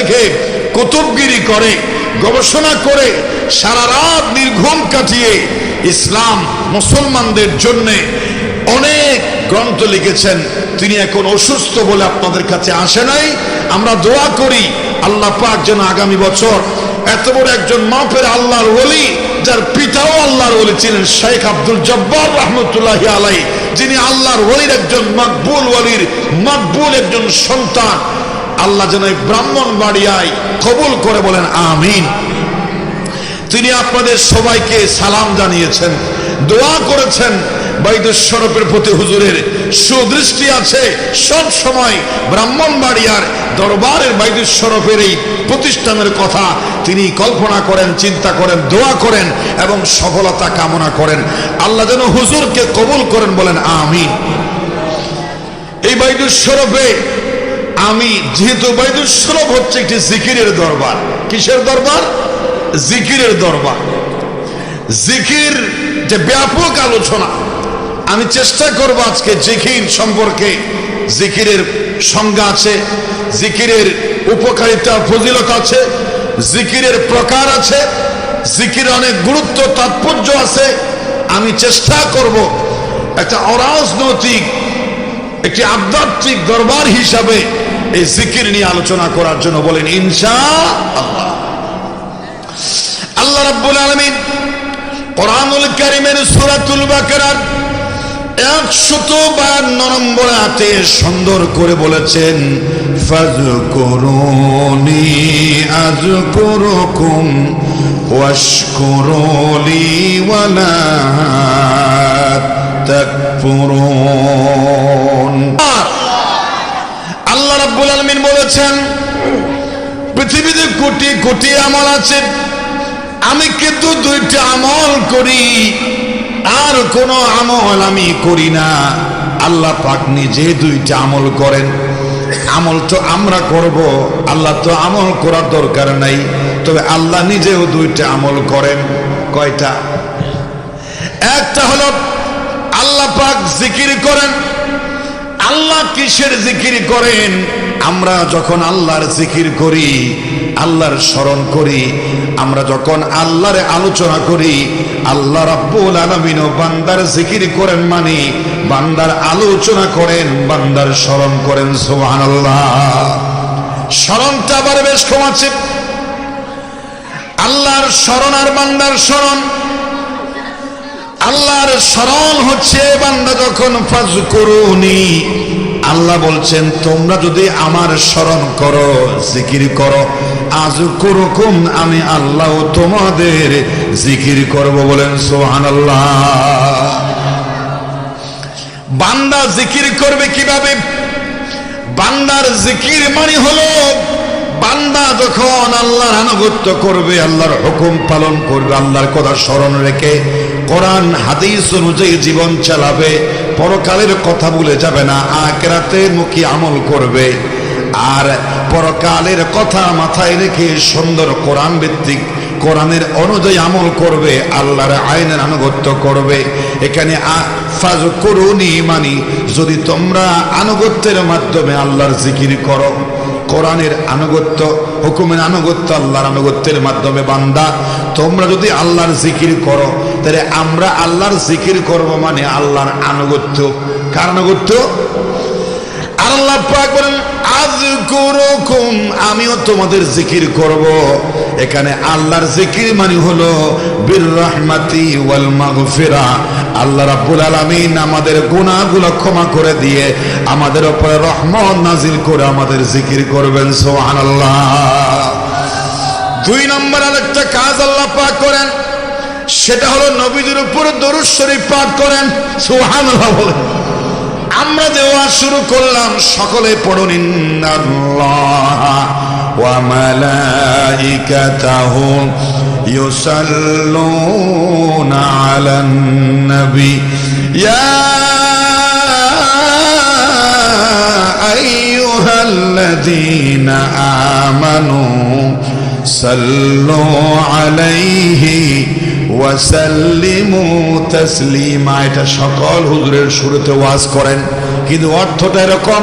থেকে কুতুবগিরি করে, গবেষণা করে, সারা রাত নির্ঘুম কাটিয়ে ইসলাম মুসলমানদের জন্যে অনেক গ্রন্থ লিখেছেন। তিনি এখন অসুস্থ বলে আপনাদের কাছে আসে নাই। আমরা দোয়া করি আল্লাহ পাক যেন আগামী বছর এত বড় একজন মাপের আল্লাহর ওলি, যার পিতাও আল্লাহর ওলি ছিলেন, শেখ আব্দুল জব্বার রহমতুল্লাহ আলাই যিনি আল্লাহর ওলির একজন মকবুল ওলির, মকবুল একজন সন্তান। আল্লাহ যেন ব্রাহ্মণ বাড়িয়ায় কবুল করে বলেন, আমিন। তিনি আপনাদের সবাইকে সালাম জানিয়েছেন, দোয়া করেছেন। বৈদ্যস্বরূপের প্রতি হুজুরের সুদৃষ্টি আছে। সব সময় ব্রাহ্মণবাড়িয়ার দরবারের বৈদ্যস্বরূপের এই প্রতিষ্ঠানের কথা তিনি কল্পনা করেন, চিন্তা করেন, দোয়া করেন এবং সফলতা কামনা করেন। আল্লাহ যেন হুজুরকে কবুল করেন বলেন, আমিন। এই বৈদ্যস্বরূপে আমি যেহেতু বৈদ্যস্বরূপ হচ্ছে একটি জিকিরের দরবার। কিসের দরবার? জিকিরের দরবার। জিকির যে ব্যাপক আলোচনা। আমি চেষ্টা করব আজকে জিকির সম্পর্কে। জিকিরের সংজ্ঞা আছে, জিকিরের উপকারিতা, ফজিলত আছে, জিকিরের প্রকার আছে, জিকির অনেক গুরুত্ব, তাৎপর্য আছে। আমি চেষ্টা করব একটা অরাজনৈতিক, একটি আধ্যাত্মিক দরবার হিসাবে এই জিকির নিয়ে আলোচনা করার জন্য বলেন, ইনশা আল্লাহ। আল্লাহ রাব্বুল আলামিন কোরআনুল কারীমের সূরাতুল বাকারার একশত বায়ান্ন নম্বর হাতে সুন্দর করে বলেছেন ফাজকুরুনি আজকুরুকুম ওয়াশকুরুলি ওয়ালা তাকফুরুন। আল্লাহ রাব্বুল আলামিন বলেছেন, পৃথিবীতে কোটি কোটি আমল আছে। আমি কিন্তু দুইটা আমল করি, আর কোন আমল আমি করি না। আল্লাহ পাক নিজে দুইটা আমল করেন। আমল তো আমরা করব, আল্লাহ তো আমল করার দরকার নাই। তবে আল্লাহ নিজেও দুইটা আমল করেন। কয়টা? একটা হলো, আল্লাহ পাক জিকির করেন। আল্লাহ কিসের জিকির করেন? আমরা যখন আল্লাহর জিকির করি, আল্লাহর স্মরণ করি, আমরা যখন আল্লাহর আলোচনা করি, আল্লাহ রাব্বুল আলামিন বান্দার জিকির করেন মানে বান্দার আলোচনা করেন, বান্দার স্মরণ করেন, সুবহানাল্লাহ। স্মরণটা আবার বেশ কম আছে আল্লাহর স্মরণ আর বান্দার স্মরণ। আল্লাহর স্মরণ হচ্ছে বান্দা যখন ফাজ করুনি আল্লাহ বলছেন, তোমরা যদি আমার স্মরণ করো, জিকির করো আজ করুকুম আমি আল্লাহ তোমাদের জিকির করব বলেন সোহান বান্দা জিকির করবে কীভাবে? বান্দার জিকির মানে হলো, বান্দা যখন আল্লাহর আনুগত্য করবে, আল্লাহর হুকুম পালন করবে, আল্লাহর কথা স্মরণ রেখে কোরআন, হাদিস অনুযায়ী জীবন চালাবে পরকালের কথা ভুলে যাবে না আকেরাতে মুখী আমল করবে। আর পরকালের কথা মাথায় রেখে সুন্দর কোরআন ভিত্তিক, কোরআনের অনুযায়ী আমল করবে, আল্লাহর আইনের আনুগত্য করবে। এখানে ফাজ করুনি মানি যদি তোমরা আনুগত্যের মাধ্যমে আল্লাহর জিকির করো। কোরআনের আনুগত্য, হুকুমের আনুগত্য, আল্লাহর আনুগত্যের মাধ্যমে বান্দা, তোমরা যদি আল্লাহর জিকির করো, তাহলে আমরা আল্লাহর জিকির করব মানে আল্লাহর আনুগত্য। কার আনুগত্য? আল্লাহ পাক বলেন আজ করুকুম আমিও তোমাদের জিকির করব। এখানে আল্লাহর জিকির মানে হলো, বীর রহমাতি ওয়াল মাগফিরা আল্লাহ রাব্বুল আলামিন আমাদের গুনাহগুলো ক্ষমা করে দিয়ে আমাদের উপরে রহমত নাজিল করে আমাদের জিকির করবেন, সুবহানাল্লাহ। দুই নম্বর আরেকটা কাজ আল্লাহ পাক করেন, সেটা হলো নবীদের উপর দরুদ শরীফ পাঠ করেন, সুবহানাল্লাহ বলেন। আমরা দেওয়া শুরু করলাম, সকলে পড়ুন, ইন্নাল্লাহ নবী ইয়া আইয়ুহাল্লাযীনা আমানু সাল্লু আলাইহি ওয়াসাল্লিমু তাসলিমা এটা সকল হুজুরের শুরুতে ওয়াজ করেন। কিন্তু অর্থটা এরকম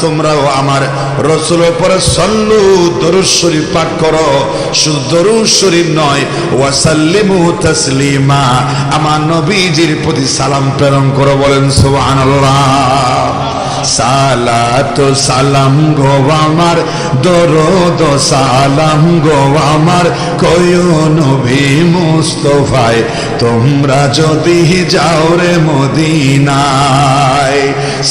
তোমরাও আমার রসুল পরে সল্লু দরুদ শরীফ পাঠ করো। শুধু দরুদ শরীফ নয়, ওয়াসাল্লিমু তাসলিমা। আমার নবীজির প্রতি সালাম প্রেরণ করো বলেন সুবহানাল্লাহ। সালাত সালাম গো আমার, দরদ সালাম গো আমার। কয় নবী মুস্তফায়, তোমরা যদি যাও রে মদিনায়।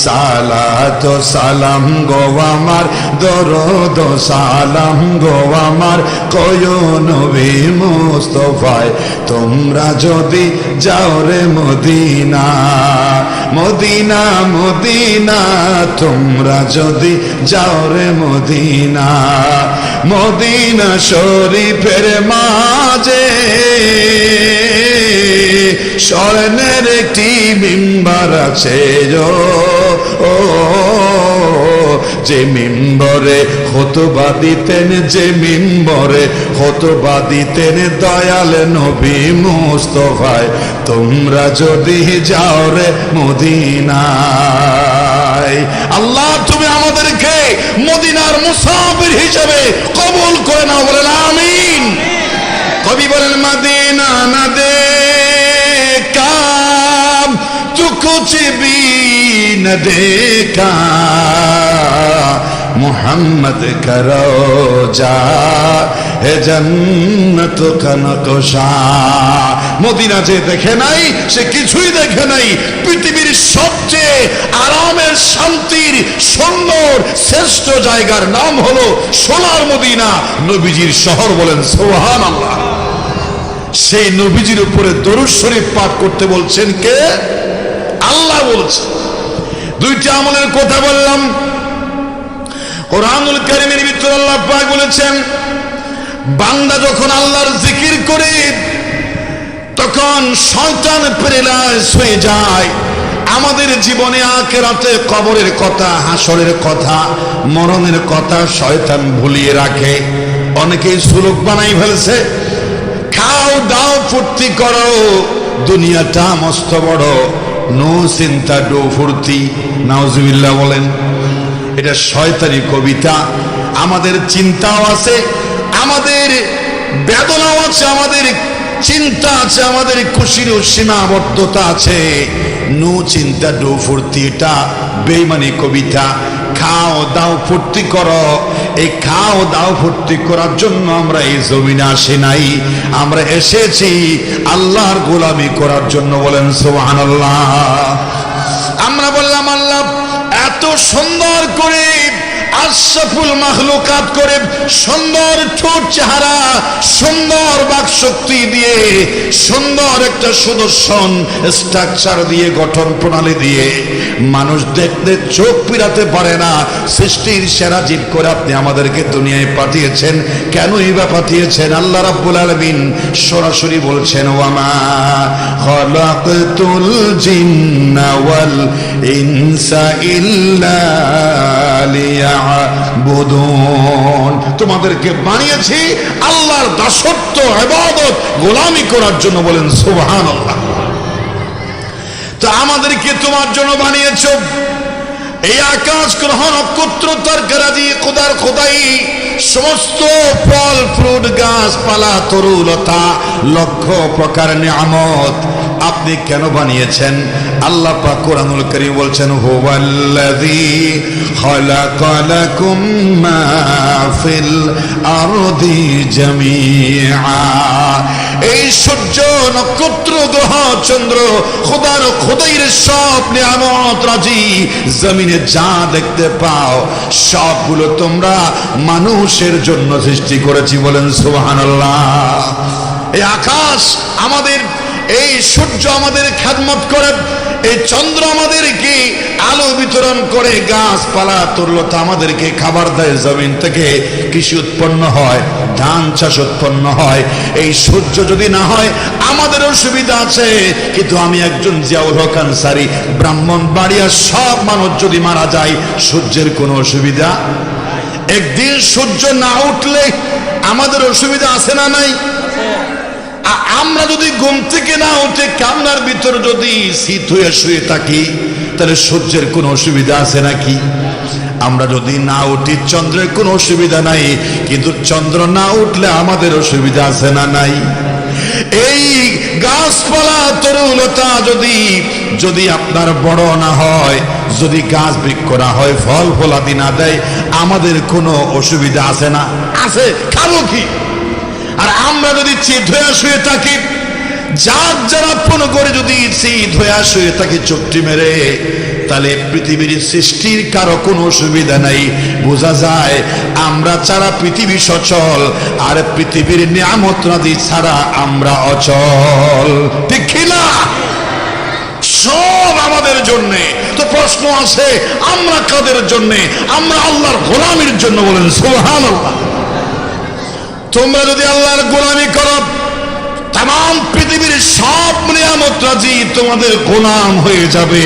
সালাত সালাম গো আমার, দরদ সালাম গো আমার। কয় নবী মুস্তফায়, তোমরা যদি যাও রে মদিনা। মদিনা মদিনা, তোমরা যদি যাও রে মদিনা মদিনা শরীফের মাঝে স্বর্ণের একটি বিম্বার আছে ও যে মিম্বরে হতবা দিতেন যে মিম্বরে হতবা দিতেন দয়াল নবী মুস্তফায়, তোমরা যদি যাও রে মদিনায়। আল্লাহ, তুমি আমাদেরকে মদিনার মুসাফির হিসেবে কবুল করে নাও, বলেন আমিন। কবি বলেন, মদিনা না দে তু কুছ भी न देखा मोहम्मद करो जा হে জন্নত কনকশা মদিনা যে দেখে নাই সে কিছুই দেখে নাই পৃথিবীর সবচেয়ে আরামের শান্তির সুন্দর শ্রেষ্ঠ জায়গার নাম হলো সোনার মদিনা নবীজির শহর বলেন সোহান আল্লাহ সেই নবীজির উপরে দরুদ শরীফ পাঠ করতে বলছেন কে আল্লাহ বলছেন দুইটা আমলের কথা বললাম। কোরআনুল কারিমের ভিতর আল্লাহ পাক বলেছেন, বান্দা যখন আল্লাহর জিকির করে, তখন শয়তান প্রেরাস হয়ে যায়। আমাদের জীবনে আখেরাতে কবরের কথা, হাসরের কথা, মরণের কথা শয়তান ভুলিয়ে রাখে। অনেকেই সুলুক বানাই ফেলছে। খাও, দাও, ফুর্তি করো, দুনিয়াটা মস্ত বড়। নো চিন্তা, ডো ফুর্তি। নাওজুবিল্লাহ বলেন, এটা শয়তারি কবিতা। আমাদের চিন্তাও আছে, আমাদের বেদনাও আছে, আমাদের চিন্তা আছে, আমাদের খুশির সীমাবদ্ধতা আছে। নো চিন্তা ডো ফুর্তি এটা বেইমানি কবিতা। খাও, দাও ফুর্তি করো। এই খাও, দাও ফুর্তি করার জন্য আমরা এই জমিনে আসি নাই। আমরা এসেছি আল্লাহর গোলামি করার জন্য বলেন সোহান আমরা বললাম, আল্লাহ, এত সুন্দর করে আশরাফুল মাহলুকাত করে সুন্দর ঠোঁট চেহারা, সুন্দর বাক শক্তি দিয়ে, সুন্দর একটা সুদর্শন স্ট্রাকচার দিয়ে, গঠন প্রণালী দিয়ে মানুষ দেখতে চোখ পিরাতে পারে না। সৃষ্টির সেরা জীব করে আপনি আমাদেরকে দুনিয়ায় পাঠিয়েছেন। কেনই বা পাঠিয়েছেন? আল্লাহ রাব্বুল আলামিন সরাসরি বলছেন, ওয়ামা খলাকতুল জিন্না ওয়াল ইনসা ইল্লা লিয়াবুদুন তোমাদেরকে বানিয়েছি আল্লাহর দাসত্ব ইবাদত গোলামি করার জন্য বলেন, সুবহানাল্লাহ। তো আমাদেরকে তোমার জন্য বানিয়েছ। এই আকাশ গ্রহ নক্ষত্র তরকারি খোদার খোদাই, সমস্ত ফল, ফ্রুট, গাছপালা, তরুলতা, লক্ষ প্রকার নিয়ামত আপনি কেন বানিয়েছেন? আল্লাহ পাক কোরআনুল কারীম বলছেন, হুয়াল্লাযী খালাকালাকুম মা ফিল আরদি জামিআ। এই সূর্য, নক্ষত্র, গ্রহ, চন্দ্র, খোদার খোদাইর সব নিয়ামত রাজি। জমিনে যা দেখতে পাও, সবগুলো তোমরা মানুষের জন্য সৃষ্টি করেছি বলেন সুবহানাল্লাহ। এই আকাশ আমাদের এই সূর্য আমাদের খেদমত করে, এই চন্দ্র আমাদেরকে আলো বিতরণ করে, গাছপালা, তরলতা আমাদেরকে খাবার দেয় জমিন থেকে। কৃষি উৎপন্ন হয়, ধান চাষ উৎপন্ন হয়। এই সূর্য যদি না হয় আমাদের অসুবিধা আছে। কিন্তু আমি একজন জিয়াউল হক আনসারি, ব্রাহ্মণ বাড়িয়া সব মানুষ যদি মারা যায়, সূর্যের কোনো অসুবিধা? একদিন সূর্য না উঠলে আমাদের অসুবিধা আছে না নাই? আমরা যদি ঘুম থেকে না উঠে কামনার ভিতরে যদি শীত হয়ে শুয়ে থাকি, তাহলে সূর্যের কোনো অসুবিধা আছে নাকি? আমরা যদি না উঠি, চন্দ্রের কোনো অসুবিধা নাই, কিন্তু চন্দ্র না উঠলে আমাদের অসুবিধা আছে না নাই? এই গাছপালা, তরুলতা যদি যদি আপনার বড় না হয়, যদি গাছ বৃক্ষ না হয়, ফল ফলাদি না দেয়, আমাদের কোনো অসুবিধা আছে না? আছে, খাব কি? আর আমরা যদি চিত হয়ে শুয়ে থাকি, যার যারা আপন করে যদি চিত হয়ে শুয়ে থাকি চুক্তি মেরে, তাহলে পৃথিবীর সৃষ্টির কারও কোনো অসুবিধা নাই। বোঝা যায়, আমরা ছাড়া পৃথিবী সচল, আর পৃথিবীর নিয়ামত নদী ছাড়া আমরা অচল। ঠিক না? সব আমাদের জন্য। তো প্রশ্ন আছে, আমরা কাদের জন্য? আমরা আল্লাহর গোলামের জন্য বলেন সুবহান তোমরা যদি আল্লাহর গোলামি করো তাম পৃথিবীর সব নিয়ামত রাজি, তোমাদের গোলাম হয়ে যাবে।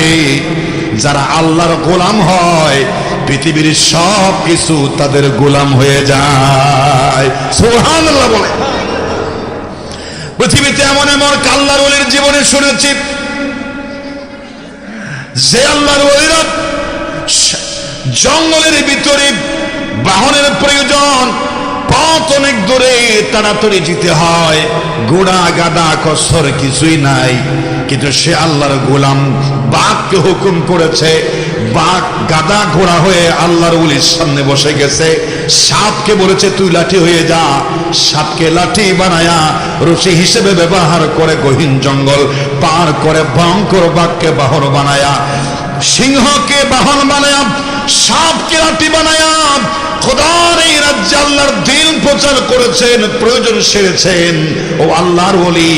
যারা আল্লাহর গোলাম হয়, পৃথিবীর সব কিছু তাদের গোলাম হয়ে যায়। সুহান বলে। পৃথিবীতে এমন এমন কাল্লার ওলির জীবনে শুনেছি, যে আল্লাহর ওলিরা জঙ্গলের ভিতরে বাহনের প্রয়োজন পথ অনেক দূরে তাড়াতাড়ি যেতে হয়। গোড়া গাদা কসর কিছুই নাই। কিন্তু সে আল্লাহর গোলাম বাঘকে হুকুম করেছে, বাঘ গাদা ঘোড়া হয়ে আল্লাহর উলির সামনে বসে গেছে। সাপকে বলেছে, তুই লাঠি হয়ে যা। সাপকে লাঠি বানায়া রশি হিসেবে ব্যবহার করে গহীন জঙ্গল পার করে ভয়ঙ্কর বাঘকে বাহন বানায়া, সিংহকে বাহন বানায়া, সাপকে লাঠি বানায়া, খোদার এই রাজ্যে আল্লাহর দিন প্রচার করেছেন, প্রয়োজন সেরেছেন, ও আল্লাহর বলি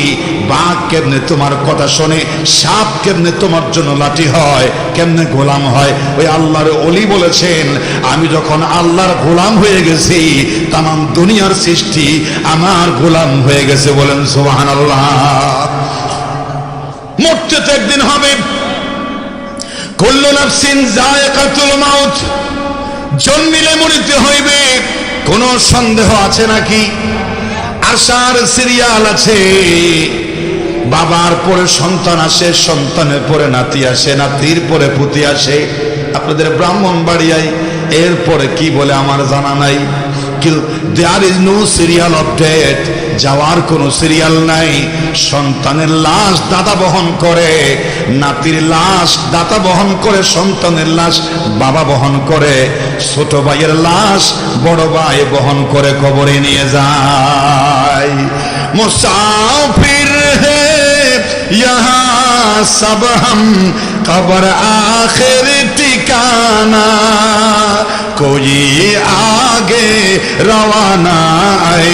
বাঘ কেমনে তোমার কথা শোনে, সাপ কেমনে তোমার জন্য লাঠি হয়, কেমনে গোলাম হয়? ওই আল্লাহর অলি বলেছেন, আমি যখন আল্লাহর গোলাম হয়ে গেছি তাম দুনিয়ার সৃষ্টি আমার গোলাম হয়ে গেছে বলেন সোহান মরতে তো একদিন হবে। কুল্লু নাফসিন জায়কাতুল মাউত জন্মিলে মরিতে হইবে, কোনো সন্দেহ আছে নাকি? আশার সিরিয়াল আছে, বাবার পরে সন্তান আসে, সন্তানের পরে নাতি আসে, নাতির পরে পুতি আসে। আপনাদের ব্রাহ্মণ বাড়ি বাড়িয়ায় এরপরে কি বলে আমার জানা নাই। There is no serial death যাওয়ার কোনো সিরিয়াল নাই। সন্তানের লাশ দাদা বহন করে, নাতির লাশ দাতা বহন করে, সন্তানের লাশ বাবা বহন করে, ছোট ভাইয়ের লাশ বড় ভাই বহন করে কবরে নিয়ে যায়। মুসাফির হে ইহা সব হম কবর আখের টিকানা কই আগে রওয়ানা আই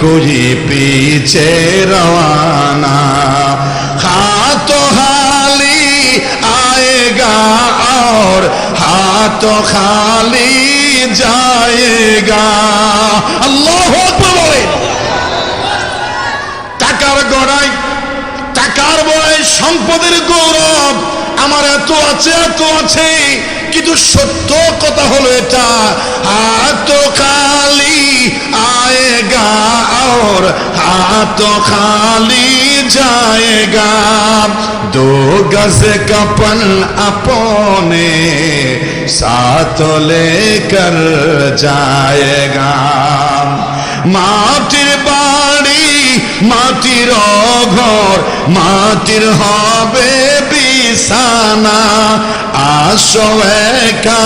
কই পিছে রওয়ানা। হাত হালি আয়েগা আর হাত খালি যায়েগা। আল্লাহ বলে টাকার গড়াই টাকার বয় সম্পদের গৌরব আমার এত আছে এত আছে, কিন্তু সত্য কথা হলো এটা। হাত খালি আয়েগা, আর হাত খালি যায়গা। দো গজে কপন আপনে সাথ লেকর যায়গা। মাটির বা মাটির ঘর মাটির হবে বিছানা। আসো একা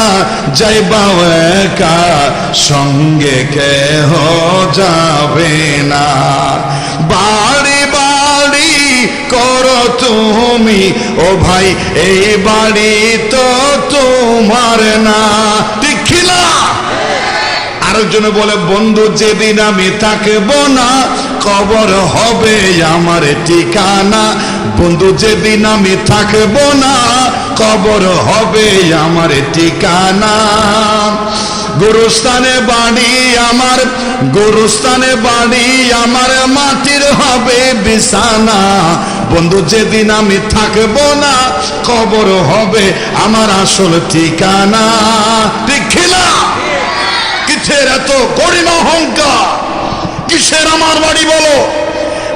যাইবা একা, সঙ্গে কেহ যাবে না। বাড়ি বাড়ি করো তুমি, ও ভাই, এই বাড়ি তো তোমার না। না? আরেকজনে বলে, বন্ধু, যেদিন আমি থাকব না কবর হবে আমার ঠিকানা। বন্ধু, যেদিন আমি থাকব না, কবর হবে আমার ঠিকানা। গুরুস্থানে বাড়ি আমার, গুরুস্থানে বাড়ি আমার মাটির হবে বিছানা। বন্ধু, যেদিন আমি থাকব না, কবর হবে আমার আসল ঠিকানা। ঠিক কিসের এত করিম অহংকার? কিসের আমার বাড়ি বলো?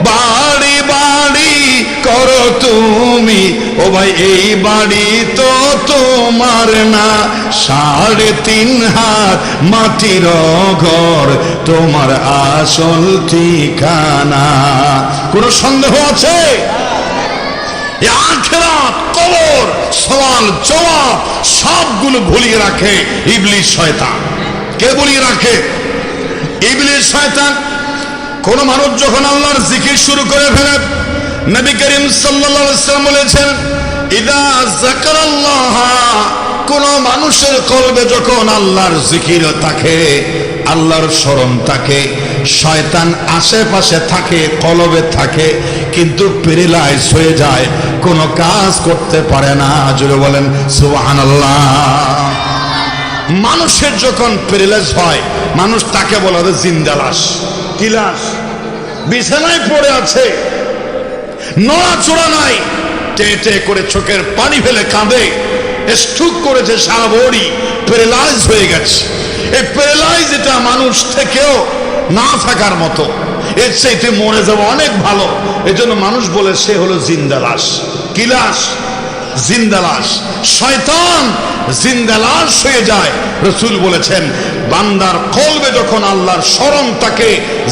বাড়ি বাড়ি করো তুমি। ও ভাই, এই বাড়ি তো তোমার না। সাড়ে তিন হাত মাটির ঘর, তোমার আসল ঠিকানা। কোনো সন্দেহ আছে? কবর, সওয়াল, জবাব, সবগুলো ভুলিয়ে রাখে ইবলিশ শয়তান। কে ভুলিয়ে রাখে? ইবলিশ শয়তান। কোন মানুষ যখন আল্লাহর জিকির শুরু করে ফেলে, নবী করিম ওয়াসাল্লাম বলেছেন, ইদা কোন মানুষের কলবে যখন আল্লাহর জিকির থাকে, আল্লাহর স্মরণ থাকে, শয়তান আশেপাশে থাকে, কলবে থাকে, কিন্তু পেরিলাইজ হয়ে যায়, কোনো কাজ করতে পারে না। জুড়ে বলেন, সুবহানাল্লাহ। মানুষের যখন প্যারালাইজ হয়, মানুষ তাকে বলা হয় জিন্দা লাশ বিছানায় পড়ে আছে। নড়াচড়া নাই। টে টে করে চোখের পানি ফেলে কাঁদে। স্ট্রোক করেছে সারা বড়ি প্যারালাইজ হয়ে গেছে। এই প্যারালাইজ এটা মানুষ থেকেও না থাকার মতো। এর চাইতে মরে যাওয়া অনেক ভালো। এজন্য মানুষ বলে সে হলো জিন্দালাস কিলাস জিন্দালাস শয়তান জিন্দালাস হয়ে যায়। রসুল বলেছেন বান্দার কলবে যখন আল্লাহর স্মরণ তাকে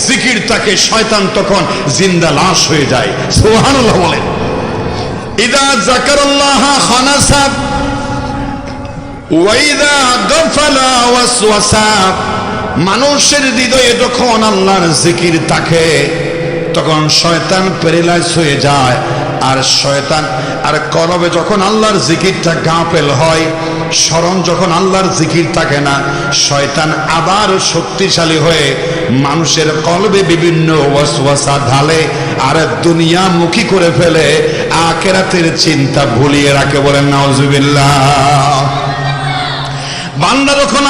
জিকির তাকে শয়তান তখন জিন্দা লাশ হয়ে যায়। সোহান বলেন। ইদা জাকারাল্লাহ মানুষের হৃদয়ে যখন আল্লাহর জিকির থাকে তখন শয়তান প্যারালাইজ হয়ে যায়। আর শয়তান, আর কলবে যখন আল্লাহর জিকিরটা গাফেল হয়, স্মরণ যখন আল্লাহর জিকির থাকে না, শয়তান আবার শক্তিশালী হয়ে মানুষের কলবে বিভিন্ন ওয়াসওয়াসা ঢালে আর দুনিয়ামুখী করে ফেলে আকেরাতের চিন্তা ভুলিয়ে রাখে বলেন, নাউজুবিল্লাহ। বান্দা যখন